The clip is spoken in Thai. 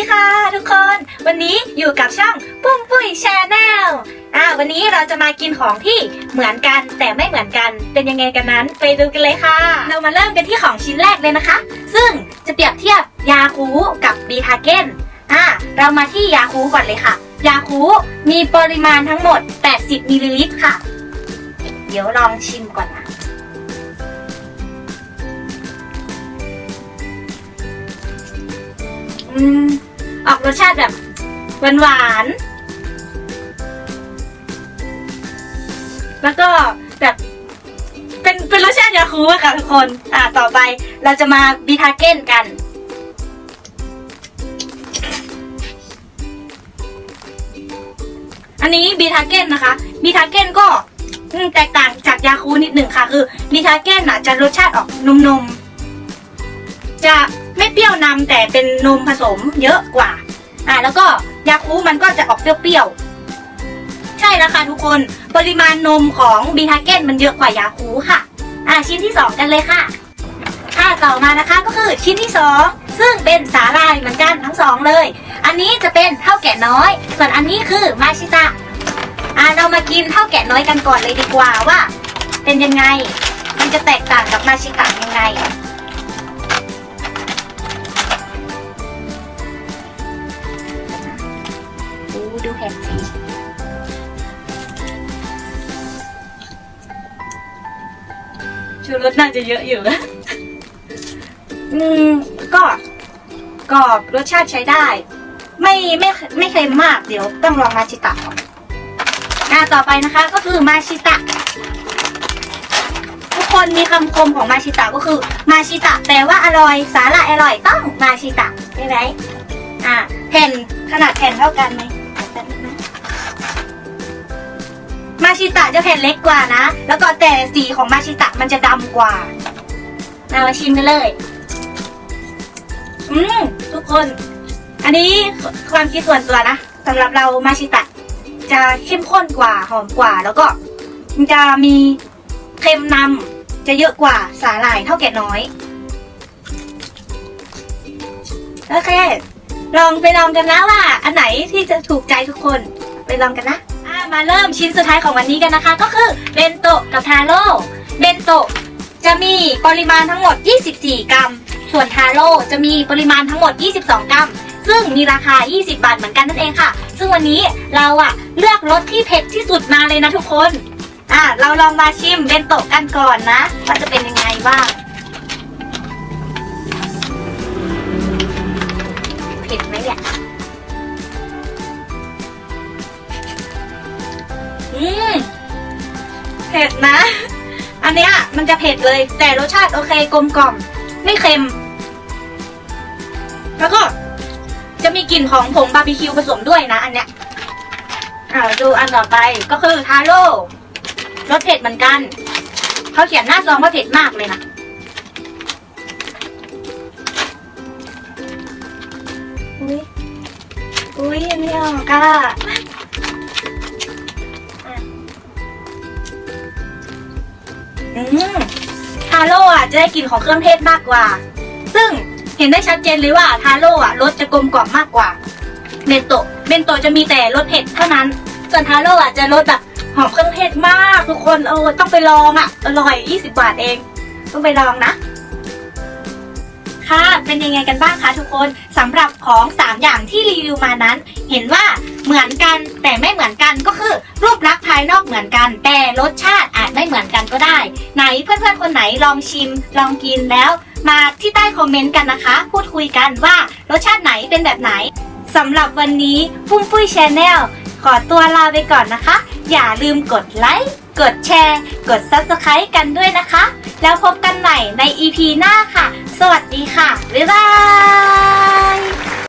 ดีค่ะทุกคน วันนี้อยู่กับช่องปุ้มปุ้ยชาแนลอ่าวันนี้เราจะมากินของที่เหมือนกันแต่ไม่เหมือนกันเป็นยังไงกันนั้น ไปดูกันเลยค่ะ เรามาเริ่มกันที่ของชิ้นแรกเลยนะคะ ซึ่งจะเปรียบเทียบยาคูกับบีทาเกนอ่าเรามาที่ยาคูก่อนเลยค่ะ ยาคูมีปริมาณทั้งหมด 80มิลลิลิตรค่ะ เดี๋ยวลองชิมก่อนนะอืม สชาติแบบหวานหวานๆแล้วก็แบบเป็นเป็นรสชาติยาคูอะค่ะทุกคน อ่าต่อไปเราจะมาบีทาเก้นกัน อันนี้บีทาเก้นนะคะบีทาเก้นก็แตกต่างจากยาคูนิดหนึ่งค่ะ คือบีทาเก้นอะจะรสชาติออกนมๆจะไม่เปรี้ยวนำแต่เป็นนมผสมเยอะกว่า อ่าแล้วก็ยาคูมันก็จะออกเปรี้ยวๆ ใช่แล้วค่ะทุกคน ปริมาณนมของบีทาเก้นมันเยอะกว่ายาคูค่ะ อ่าชิ้นที่สองกันเลยค่ะค่ะต่อมานะคะก็คือชิ้นที่สองซึ่งเป็นสาลายเหมือนกันทั้งสองเลย อันนี้จะเป็นเท่าแก่น้อย ส่วนอันนี้คือมาชิตะอ่าเรามากินเท่าแก่น้อยกันก่อนเลยดีกว่าว่า เป็นยังไง มันจะแตกต่างกับมาชิตะยังไง ดูแผ่นสีชูรสน่าจะเยอะอยู่อืมก็กรอบรสชาติใช้ได้ ไม่ไม่ไม่เค็มมากเดี๋ยวต้องลองมาชิตะก่อนอ่าต่อไปนะคะก็คือมาชิตะ ทุกคนมีคำคมของมาชิตะก็คือ มาชิตะแปลว่าอร่อย สาหร่ายอร่อยต้องมาชิตะใช่ไหมอ่าแผ่นขนาดแผ่นเท่ากันไหม มาชิตะจะแผ่นเล็กกว่านะ แล้วก็แต่สีของมาชิตะมันจะดำกว่าเอามาชิมกันเลย อืมทุกคน อันนี้ความคิดส่วนตัวนะสำหรับเรามาชิตะ จะเข้มข้นกว่าหอมกว่า แล้วก็มันจะมีเค็มนำจะเยอะกว่าสาหร่ายเท่าแก่น้อย โอเค ลองไปลองกันนะว่า อันไหนที่จะถูกใจทุกคนไปลองกันนะอ่ามาเริ่มชิ้นสุดท้ายของวันนี้กันนะคะ ก็คือเบนโตะกับทาโร่เบนโตะจะมีปริมาณทั้งหมด 24 กรัม ส่วนทาโร่จะมีปริมาณทั้งหมด 22 กรัม ซึ่งมีราคา 20 บาทเหมือนกันนั่นเองค่ะ ซึ่งวันนี้เราอะเลือกรสที่เผ็ดที่สุดมาเลยนะทุกคน อะเราลองมาชิมเบนโตะกันก่อนนะว่าจะเป็นยังไงบ้าง มเผ็ดนะ อันเนี้ยมันจะเผ็ดเลย แต่รสชาติโอเคกลมกล่อม ไม่เค็ม แล้วก็จะมีกลิ่นของผงบาร์บีคิวผสมด้วยนะ อันเนี้ยอ่าดูอันต่อไปก็คือทาโร่รสเผ็ดเหมือนกัน เขาเขียนหน้าซองว่าเผ็ดมากเลยนะอุ้ยอุ้ยไม่ออกอะ อืมทาโร่อะจะได้กลิ่นของเครื่องเทศมากกว่า ซึ่งเห็นได้ชัดเจนเลยว่าทาโร่อะรสจะกลมกล่อมมากกว่าเบนโตะเบนโตะจะมีแต่รสเผ็ดเท่านั้น ส่วนทาโร่อะจะรสแบบหอมเครื่องเทศมากทุกคนเออต้องไปลองอะอร่อย 20 บาทเอง ต้องไปลองนะค่ะเป็นยังไงกันบ้างคะทุกคนสำหรับของ 3 อย่างที่รีวิวมานั้น เห็นว่าเหมือนกันแต่ไม่เหมือนกันก็คือรูปลักษณ์ภายนอกเหมือนกัน แต่รสชาติอาจไม่เหมือนกันก็ได้ ไหนเพื่อนๆคนไหนลองชิม ลองกินแล้ว มาที่ใต้คอมเมนต์กันนะคะ พูดคุยกันว่ารสชาติไหนเป็นแบบไหนสำหรับวันนี้ปุ้มปุ้ยชาแนลขอตัวลาไปก่อนนะคะ อย่าลืมกดไลค์กดแชร์ กด Subscribe กันด้วยนะคะ แล้วพบกันใหม่ใน EP หน้าค่ะ สวัสดีค่ะ บ๊ายบาย